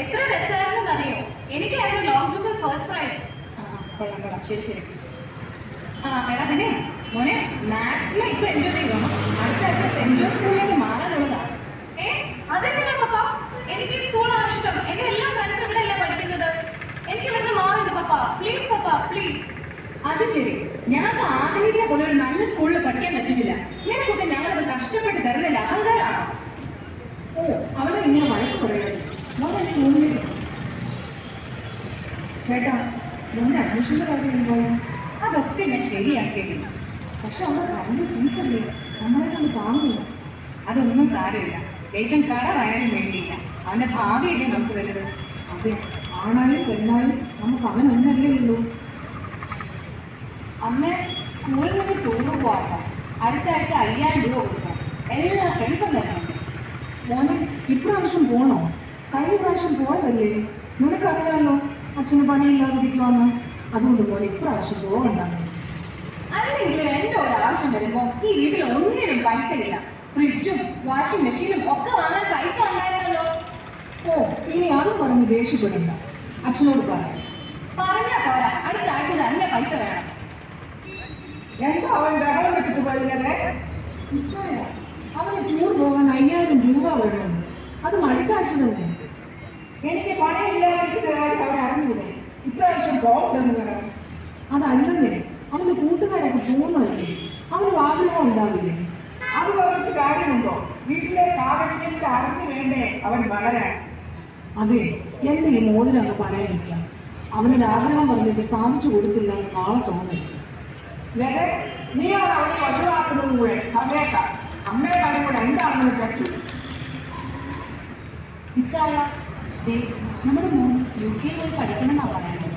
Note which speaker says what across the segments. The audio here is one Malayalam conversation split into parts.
Speaker 1: എത്ര രസമായിരുന്നു അറിയോ എനിക്കായിരുന്നു ലോങ് ജമ്പിൽ ഫസ്റ്റ് പ്രൈസ്
Speaker 2: കൊള്ളാം കൊള്ളാം. ശരി ശരി. ആ എടാ പിന്നെ മോനെ മാത്സിൽ ഇപ്പൊ എൻജോയ് ചെയ്യണം അടുത്ത ആഴ്ച സെന്റ് ജോസ് സ്കൂളിലേക്ക് മാറാനുള്ളതാണ്
Speaker 1: ഏ അതെന്തിനാ പപ്പ? എനിക്ക് സ്കൂളാണ് ഇഷ്ടം. എന്റെ എല്ലാ ഫ്രണ്ട്സ് ഇവിടെ അല്ല പഠിക്കുന്നത്? എനിക്ക് ഇവിടുന്ന് മാറുണ്ട് പപ്പ. പ്ലീസ് പപ്പ പ്ലീസ്
Speaker 2: അത് ശരി. ഞങ്ങൾക്ക് ആഗ്രഹിച്ച പോലെ ഒരു നല്ല സ്കൂളിൽ പഠിക്കാൻ പറ്റിയിട്ടില്ല. നിനക്കൊക്കെ ഞങ്ങളത് കഷ്ടപ്പെട്ട് തരുന്നില്ല അഹങ്കാരാണോ? ഓ അവളെ ഇങ്ങനെ വഴക്ക് പറയുന്നത് തോന്നുന്നില്ല ചേട്ടാ നമ്മുടെ അഡ്മിഷന്റെ എന്തായാലും അതൊക്കെ ഞാൻ ശരിയാക്കിയിട്ടില്ല. പക്ഷെ അവിടെ കറണ്ട് ഫീസല്ലേ നമ്മളെ നമ്മളൊന്നും താങ്ങില്ല. അതൊന്നും സാരമില്ല. ദേശം കടമായാലും വേണ്ടിയില്ല. അവന്റെ ഭാവിയല്ലേ നമുക്ക് വരുന്നത് അതെ ആണായാലും പെണ്ണായാലും നമുക്ക് അവനൊന്നല്ലേ ഉള്ളൂ. അമ്മ സ്കൂളിൽ നിന്ന് ടൂർ പോകാം അടുത്ത ആഴ്ച അയ്യായിരം രൂപ കൊടുക്കാം എല്ലാ ഫ്രണ്ട്സും തരുന്നുണ്ട് മോനെ ഇപ്രാവശ്യം പോണോ? കഴിഞ്ഞ പ്രാവശ്യം പോയതല്ലേ? നിനക്കറിയാമല്ലോ അച്ഛന് പണിയില്ലാതിരിക്കുവാന്ന് അതുകൊണ്ട് പോലെ ഇപ്രാവശ്യം പോകണ്ട അല്ലെങ്കിൽ എന്റെ ഒരാവശ്യം വരുമ്പോ വരുമ്പോൾ ഈ വീട്ടിൽ ഒന്നിനും പൈസ ഇല്ല. ഫ്രിഡ്ജും വാഷിംഗ് മെഷീനും ഒക്കെ വാങ്ങാൻ പൈസ ഉണ്ടായിരുന്നല്ലോ. ഓ ഇനി അതും പറഞ്ഞ് ദേഷ്യപ്പെടണ്ട. അച്ഛനോട് പറയാം. പറഞ്ഞാ പോരാ. അടുത്ത ആഴ്ച തന്നെ പൈസ വേണം. എന്താ അവൻ ബഹളം വെച്ചിട്ട് ഉച്ചയ. അവന് ടൂർ പോകാൻ അയ്യായിരം രൂപ വേണം. അത് അടുത്ത ആഴ്ച തന്നെ. എനിക്ക് പണമില്ലാതിരിക്കുന്ന കാര്യം അവൻ അറിഞ്ഞൂടെ? ഇപ്രാവശ്യം പോകണ്ടെന്ന് വേണം അതല്ലെന്നേ അവന്റെ കൂട്ടുകാരൊക്കെ പോകുന്നതല്ലേ? അവന് ആഗ്രഹം ഉണ്ടാവില്ലേ? അത് പറഞ്ഞിട്ട് കാര്യമുണ്ടോ? വീട്ടിലെ സാഹചര്യത്തിൽ അറിഞ്ഞു വേണ്ടേ അവൻ വളരാൻ? അതെ എന്റെ ഈ മോതിരങ്ങ് പറയാൻ നിൽക്കാം അവനൊരു ആഗ്രഹം പറഞ്ഞിട്ട് സാധിച്ചു കൊടുത്തില്ല എന്ന് നാളെ തോന്നരുത്. ലതെ നീയാണ് അവനെ വഷളാക്കുന്നത് കൂടെ? അതേക്കാം അമ്മയെ കാര്യം കൂടെ എന്താണെന്ന് വിചാരിച്ചു? ഇച്ചായ നമ്മുടെ മോൻ യു കെയിൽ പോയി പഠിക്കണമെന്നാ പറയുന്നത്.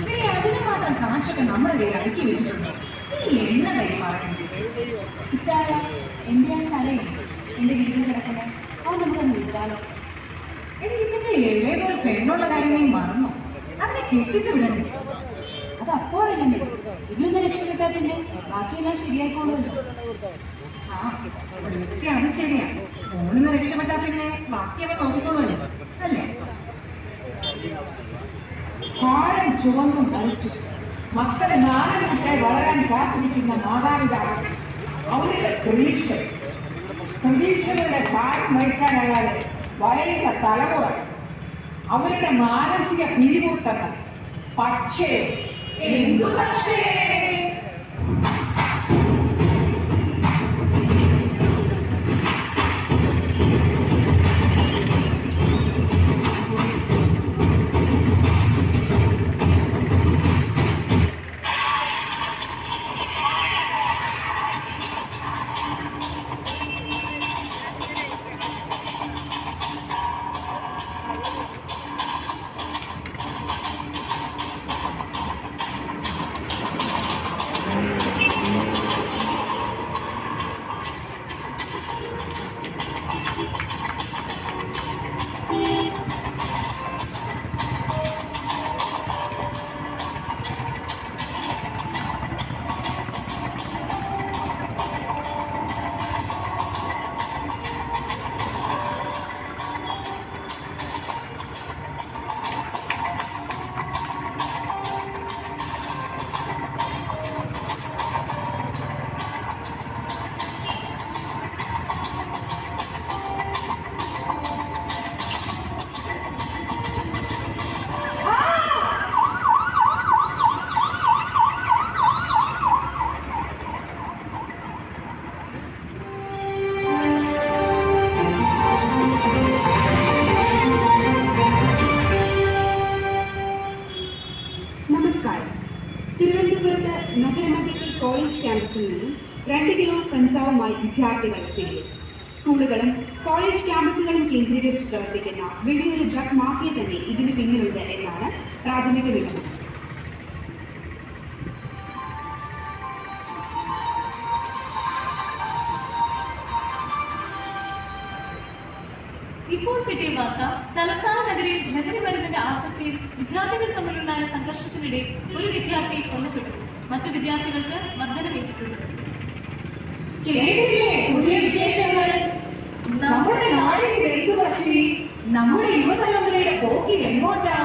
Speaker 2: ഇവിടെ അതിന് മാത്രം കാശൊക്കെ നമ്മുടെ കയ്യിൽ അടുക്കി വെച്ചിട്ടുണ്ടോ? നീ എന്ന കൈമാറുന്നത് ഇച്ചാല എന്റെ ആ സ്ഥലേ എന്റെ വീട്ടിൽ കിടക്കണേ അവൻ നമുക്കൊന്ന് വിളിച്ചാലോ? എടി ഇതിന്റെ ഏതൊരു പെണ്ണുള്ള കാര്യം നീ മറന്നോ? അതിനെ കെട്ടിച്ചു വിടണ്ടേ? അത് അപ്പോഴല്ലേ ഇതിലൊന്ന് രക്ഷപ്പെട്ടാ പിന്നെ ബാക്കിയെല്ലാം ശരിയായിക്കോളുമല്ലോ. ആ വ്യക്തി അത് ശരിയാ. മോനിന്ന് രക്ഷപ്പെട്ടാ പിന്നെ ബാക്കിയവ നോക്കിക്കോളുമല്ലോ. അല്ലേ? കാലം ചുവന്നും കളിച്ചു. മക്കളെ കുട്ടെ വളരാൻ കാത്തിരിക്കുന്ന മാതാപിതാക്കൾ അവരുടെ പ്രതീക്ഷ. പ്രതീക്ഷകളുടെ ഭാരം വഹിക്കാനല്ലാതെ വളരുന്ന തലമുറ. അവരുടെ മാനസിക പിരിമുറുക്കങ്ങൾ. പക്ഷേ എന്തു പക്ഷേ
Speaker 3: തിരുവനന്തപുരത്ത് നഗരമതിരി കോളേജ് ക്യാമ്പസിൽ നിന്നും രണ്ട് കിലോ കഞ്ചാവുമായി വിദ്യാർത്ഥികൾ പിടിയിൽ. സ്കൂളുകളും കോളേജ് ക്യാമ്പസുകളും കേന്ദ്രീകരിച്ച് പ്രവർത്തിക്കുന്ന വലിയൊരു ഡ്രഗ് മാഫിയ തന്നെ ഇതിന് പിന്നിലുണ്ട് എന്നാണ് പ്രാഥമിക നിഗമനം.
Speaker 1: ഇപ്പോൾ കിട്ടിയ വാർത്ത തലസ്ഥാന നഗരിയിൽ ലഹരി മരുന്നിന്റെ ആസക്തിയിൽ വിദ്യാർത്ഥികൾ തമ്മിലുണ്ടായ സംഘർഷത്തിനിടെ ഒരു വിദ്യാർത്ഥി കൊല്ലപ്പെട്ടു. മറ്റു വിദ്യാർത്ഥികൾക്ക് മർദ്ദനമേറ്റിട്ടുണ്ട്
Speaker 2: കേട്ടില്ലേ പുതിയ വിശേഷങ്ങൾ. നമ്മുടെ നാടിന് പറ്റി നമ്മുടെ യുവതലമുറയുടെ പോക്കിൽ എങ്ങോട്ടാ?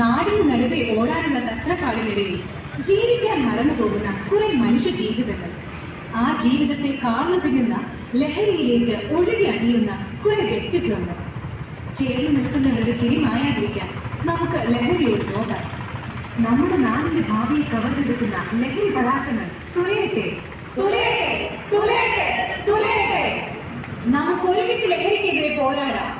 Speaker 2: നാടിന് നടുവെ ഓടാനുള്ള തത്രപ്പാടിനിടയിൽ ജീവിക്കാൻ മറന്നു പോകുന്ന കുറെ മനുഷ്യ ജീവിതങ്ങൾ. ആ ജീവിതത്തെ കാർന്നു തിന്നുന്ന ലഹരിയിലേക്ക് ഒഴുകി അണിയുന്ന കുറെ വ്യക്തിത്വങ്ങൾ ചേർന്ന് നിൽക്കുന്നവരുടെ ചിരി മായാതിരിക്കാൻ നമുക്ക് ലഹരിയോട് നോക്കാം. നമ്മുടെ നാടിന്റെ ഭാവിയെ കവർന്നെടുക്കുന്ന ലഹരി പദാർത്ഥങ്ങൾ തുലയട്ടെ. തുലയട്ടെ. തുലയട്ടെ. തുലയട്ടെ. നമുക്ക് ഒരുമിച്ച് ലഹരിക്കെതിരെ പോരാടാം.